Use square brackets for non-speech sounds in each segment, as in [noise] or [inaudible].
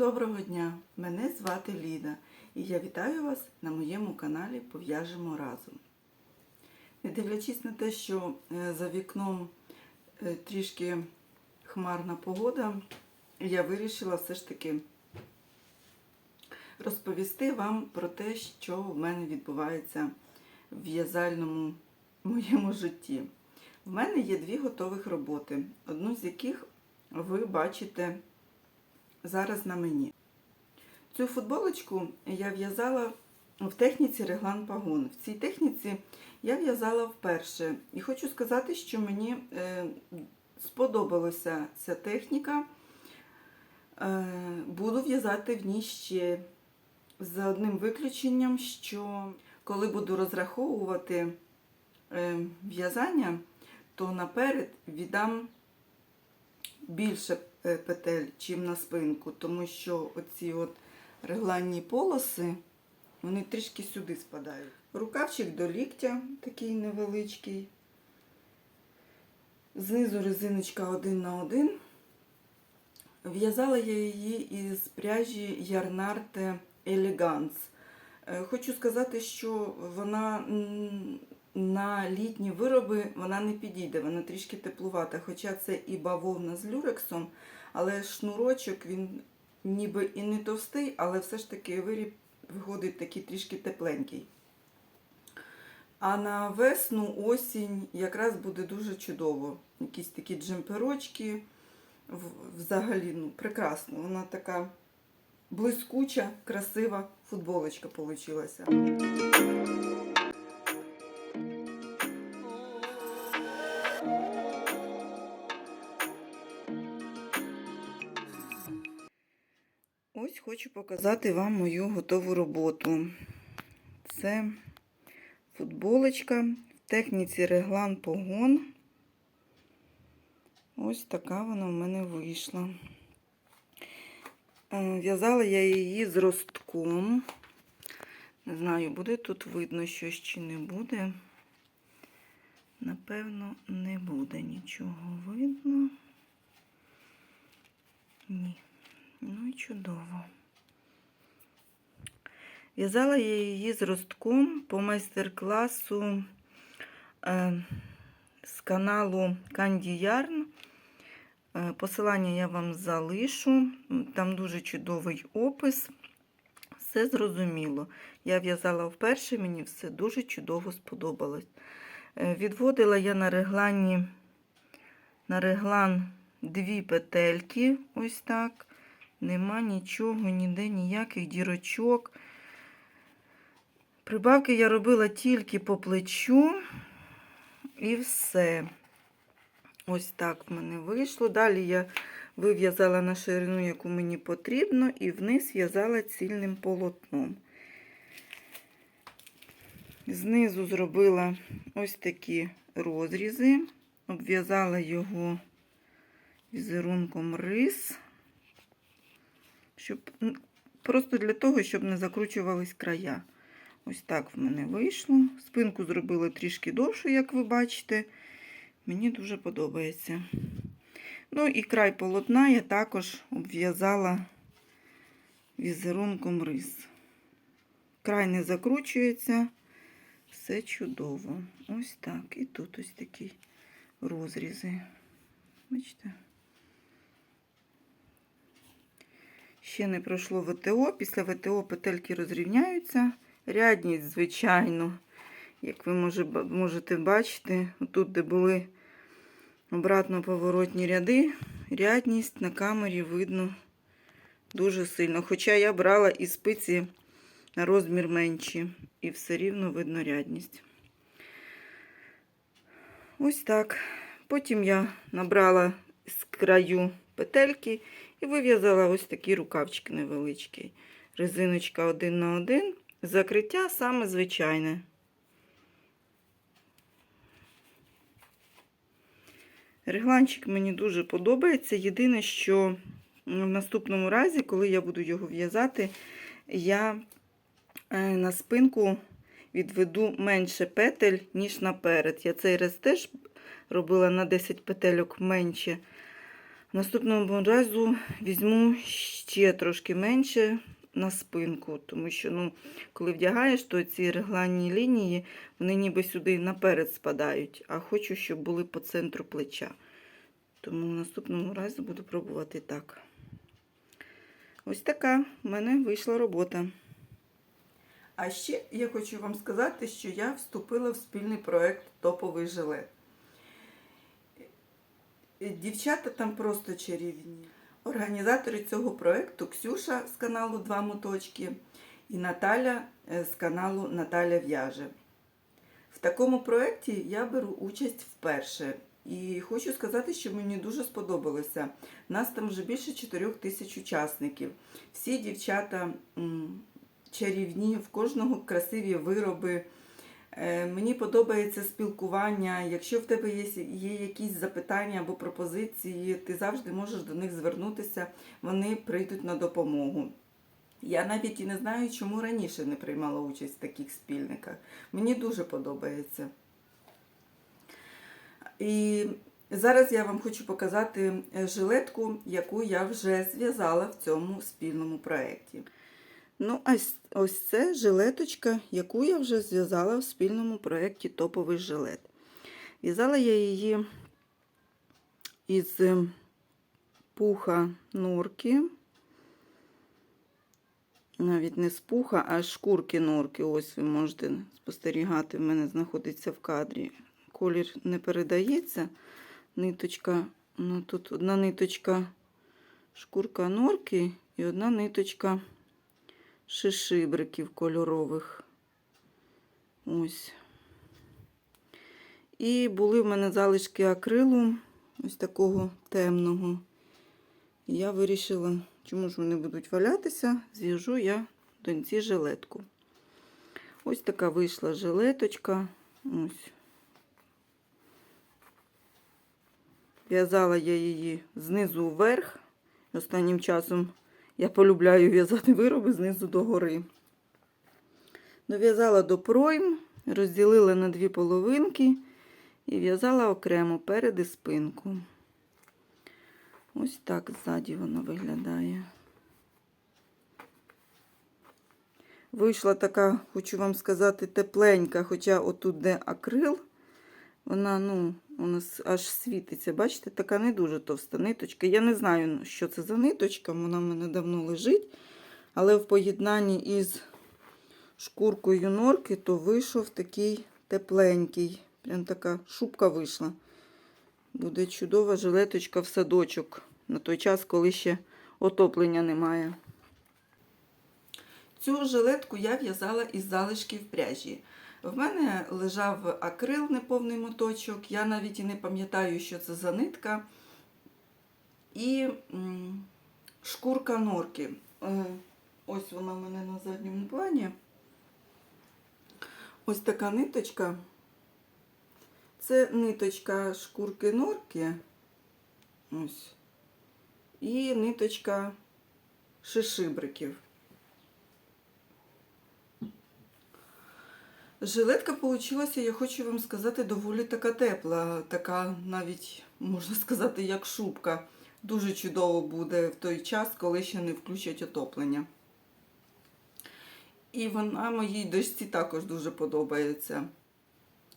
доброго дня! Мене звати Ліда і я вітаю вас на моєму каналі Пов'яжемо разом. Не дивлячись на те, що е, за вікном е, трішки хмарна погода, я вирішила все ж таки розповісти вам про те, що в мене відбувається в в'язальному моєму житті. В мене є дві готових роботи, одну з яких ви бачите зараз на мені. Цю футболочку я в'язала в техніці реглан пагон. В цій техніці я в'язала вперше. І хочу сказати, що мені е, сподобалася ця техніка. Е, буду в'язати в ній ще за одним виключенням, що коли буду розраховувати е, в'язання, то наперед віддам більше петель, чим на спинку, тому що оці от регланні полоси, вони трішки сюди спадають. Рукавчик до ліктя, такий невеличкий. Знизу резиночка один на один. В'язала я її із пряжі Ярнарте Elegance. Е, Хочу сказати, що вона на літні вироби вона не підійде, вона трішки теплувата. Хоча це і бавовна з люрексом, але шнурочок він ніби і не товстий, але все ж таки виріб виходить такий трішки тепленький. А на весну, осінь якраз буде дуже чудово. Якісь такі джемперочки. Взагалі, ну, прекрасно. Вона така блискуча, красива футболочка получилася. Показати вам мою готову роботу. Це футболочка в техніці реглан погон. Ось така вона в мене вийшла. Е, В'язала я її з ростком. Не знаю, буде тут видно щось чи не буде. Напевно, не буде нічого видно. Ні. Ну і чудово. В'язала я її з ростком по майстер-класу е, з каналу Candy Yarn. Е, Посилання я вам залишу. Там дуже чудовий опис. Все зрозуміло. Я в'язала вперше, мені все дуже чудово сподобалось. Е, Відводила я на реглані, на реглан дві петельки, ось так. Нема нічого, ніде ніяких дірочок. Прибавки я робила тільки по плечу і все. Ось так в мене вийшло. Далі я вив'язала на ширину, яку мені потрібно, і вниз в'язала цільним полотном. Знизу зробила ось такі розрізи, обв'язала його візерунком рис, щоб, просто для того, щоб не закручувались края. Ось так в мене вийшло. Спинку зробила трішки довшу, як ви бачите. Мені дуже подобається. Ну і край полотна я також обв'язала візерунком рис. Край не закручується, все чудово. Ось так. І тут ось такі розрізи. Бачите? Ще не пройшло ВТО. Після ВТО петельки розрівняються. Рядність, звичайно, як ви може, можете бачити, тут, де були обратно поворотні ряди, рядність на камері видно дуже сильно. Хоча я брала і спиці на розмір менші, і все рівно видно рядність. Ось так. Потім я набрала з краю петельки і вив'язала ось такі рукавчики невеличкі. Резиночка один на один. Закриття саме звичайне. Регланчик мені дуже подобається. Єдине, що в наступному разі, коли я буду його в'язати, я е, на спинку відведу менше петель, ніж наперед. Я цей раз теж робила на 10 петельок менше. Наступного разу візьму ще трошки менше на спинку, тому що ну, коли вдягаєш, то ці регланні лінії вони ніби сюди наперед спадають, а хочу, щоб були по центру плеча. Тому наступного разу буду пробувати так. Ось така в мене вийшла робота. А ще я хочу вам сказати, що я вступила в спільний проект Топовий жилет. Дівчата там просто чарівні. Організатори цього проекту Ксюша з каналу Два моточки і Наталя е, з каналу Наталя В'яже. В такому проєкті я беру участь вперше. І хочу сказати, що мені дуже сподобалося. Нас там вже більше 4 тисяч учасників. Всі дівчата чарівні, в кожного красиві вироби. Е, Мені подобається спілкування. Якщо в тебе є, є якісь запитання або пропозиції, ти завжди можеш до них звернутися, вони прийдуть на допомогу. Я навіть і не знаю, чому раніше не приймала участь в таких спільниках. Мені дуже подобається. І зараз я вам хочу показати е, жилетку, яку я вже зв'язала в цьому спільному проєкті. Ну, ось, ось це жилеточка, яку я вже зв'язала в спільному проєкті Топовий жилет. В'язала я її із е, пуха норки. Навіть не з пуха, а з шкурки норки. Ось ви можете спостерігати, в мене знаходиться в кадрі. Колір не передається. Ниточка, ну тут одна ниточка шкурка норки і одна ниточка шишибриків кольорових. Ось. І були в мене залишки акрилу, ось такого темного. І я вирішила, чому ж вони будуть валятися, зв'яжу я доньці жилетку. Ось така вийшла жилеточка. Ось. В'язала я її знизу вверх. Останнім часом я полюбляю в'язати вироби знизу до гори. Дов'язала до пройм, розділила на дві половинки і в'язала окремо перед і спинку. Ось так ззаді воно виглядає. Вийшла така, хочу вам сказати, тепленька, хоча отут, де акрил, вона, ну, у нас аж світиться. Бачите, така не дуже товста ниточка. Я не знаю, що це за ниточка, вона в мене давно лежить. Але в поєднанні із шкуркою норки, то вийшов такий тепленький. Прям така шубка вийшла. Буде чудова жилеточка в садочок на той час, коли ще отоплення немає. Цю жилетку я в'язала із залишків пряжі. В мене лежав акрил неповний моточок. Я навіть і не пам'ятаю, що це за нитка. І шкурка норки. Е, Ось вона в мене на задньому плані. Ось така ниточка. Це ниточка шкурки норки. Ось. І ниточка шишибриків. Жилетка получилася, я хочу вам сказати, доволі така тепла, така навіть, можна сказати, як шубка. Дуже чудово буде в той час, коли ще не включать отоплення. І вона моїй дочці також дуже подобається.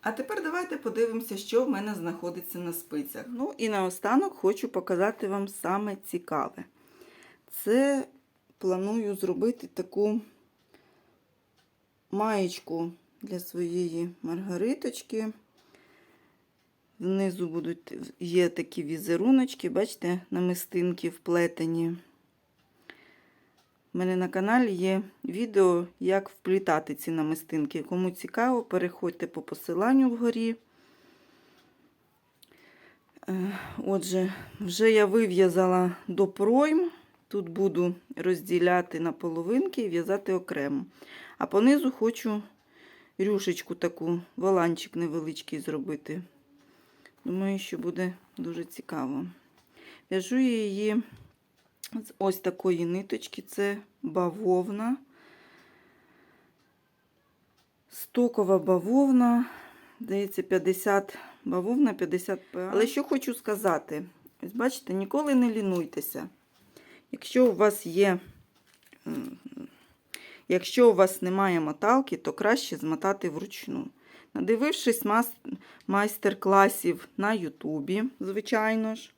А тепер давайте подивимося, що в мене знаходиться на спицях. Ну і наостанок хочу показати вам саме цікаве. Це планую зробити таку маєчку для своєї маргариточки. Внизу будуть, є такі візеруночки, бачите, намистинки вплетені. У мене на каналі є відео, як вплітати ці намистинки. Кому цікаво, переходьте по посиланню вгорі. Е, Отже, вже я вив'язала до пройм. Тут буду розділяти на половинки і в'язати окремо. А понизу хочу рюшечку таку, воланчик невеличкий зробити. Думаю, що буде дуже цікаво. В'яжу я її з ось такої ниточки, це бавовна. Стокова бавовна, здається, 50 бавовна, 50 ПА. Але що хочу сказати, Ось бачите, ніколи не лінуйтеся. Якщо у вас є, якщо у вас немає моталки, то краще змотати вручну. Надивившись майстер-класів на Ютубі, звичайно ж,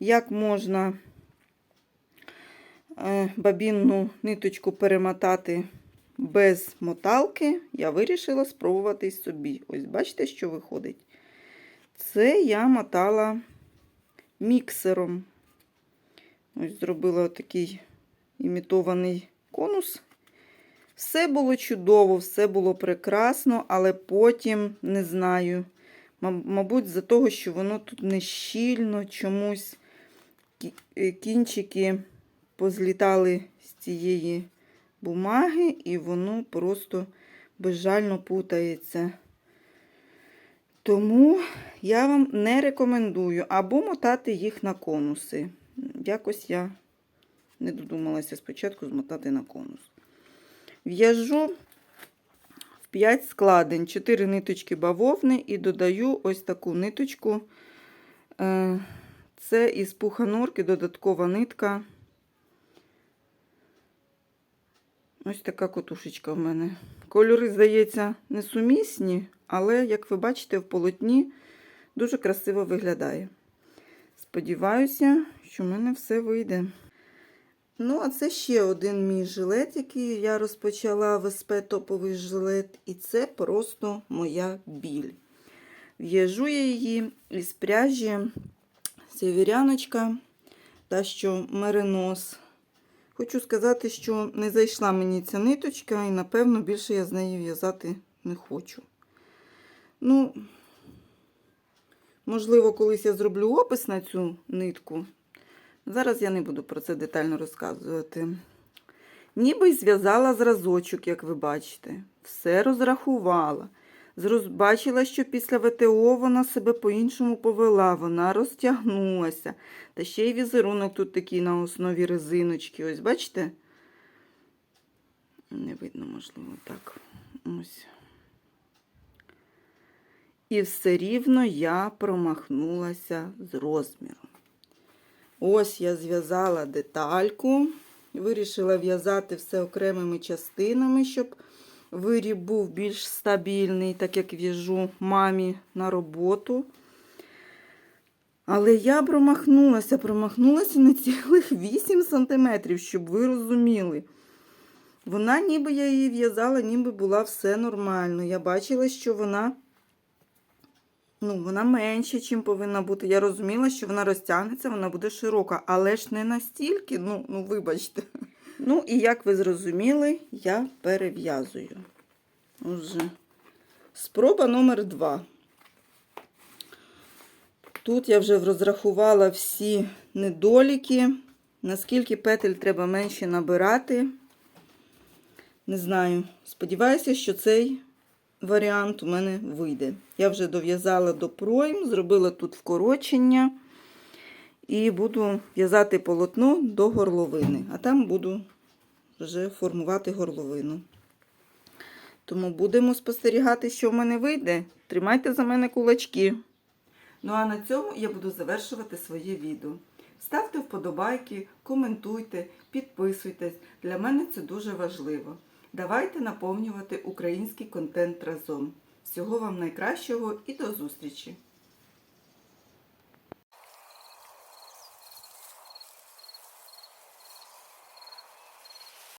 як можна е, бабінну ниточку перемотати без моталки, я вирішила спробувати собі. Ось бачите, що виходить? Це я мотала міксером. Ось зробила такий імітований конус. Все було чудово, все було прекрасно, але потім не знаю. Ма- Мабуть, за того, що воно тут не щільно, чомусь е, кінчики позлітали з цієї бумаги, і воно просто безжально путається. Тому я вам не рекомендую або мотати їх на конуси. Якось я не додумалася спочатку змотати на конус. В'яжу в 5 складень, 4 ниточки бавовни і додаю ось таку ниточку. Е, Це із пуханорки додаткова нитка. Ось така котушечка в мене. Кольори, здається, несумісні, але, як ви бачите, в полотні дуже красиво виглядає. Сподіваюся, що в мене все вийде. Ну, а це ще один мій жилет, який я розпочала в СП топовий жилет, і це просто моя біль. В'яжу я її із пряжі сєвєряночка та що меринос. Хочу сказати, що не зайшла мені ця ниточка, і, напевно, більше я з неї в'язати не хочу. Ну, можливо, колись я зроблю опис на цю нитку. Зараз я не буду про це детально розказувати. Ніби й зв'язала зразочок, як ви бачите. Все розрахувала. Бачила, що після ВТО вона себе по-іншому повела, вона розтягнулася. Та ще й візерунок тут такий на основі резиночки. Ось бачите? Не видно, можливо, так. Ось. І все рівно я промахнулася з розміром. Ось я зв'язала детальку. Вирішила в'язати все окремими частинами, щоб виріб був більш стабільний, так як в'яжу мамі на роботу. Але я промахнулася, промахнулася на цілих 8 сантиметрів, щоб ви розуміли. Вона, ніби я її в'язала, ніби була все нормально. Я бачила, що вона ну, вона менше, чим повинна бути. Я розуміла, що вона розтягнеться, вона буде широка, але ж не настільки, ну, ну вибачте. [laughs] Ну, і як ви зрозуміли, я перев'язую. Уже. Спроба номер два. Тут я вже розрахувала всі недоліки, наскільки петель треба менше набирати. Не знаю. Сподіваюся, що цей варіант у мене вийде. Я вже дов'язала до пройм, зробила тут вкорочення і буду в'язати полотно до горловини, а там буду вже формувати горловину. Тому будемо спостерігати, що в мене вийде. Тримайте за мене кулачки. Ну а на цьому я буду завершувати своє відео. Ставте вподобайки, коментуйте, підписуйтесь. Для мене це дуже важливо. Давайте наповнювати український контент разом. Всього вам найкращого і до зустрічі!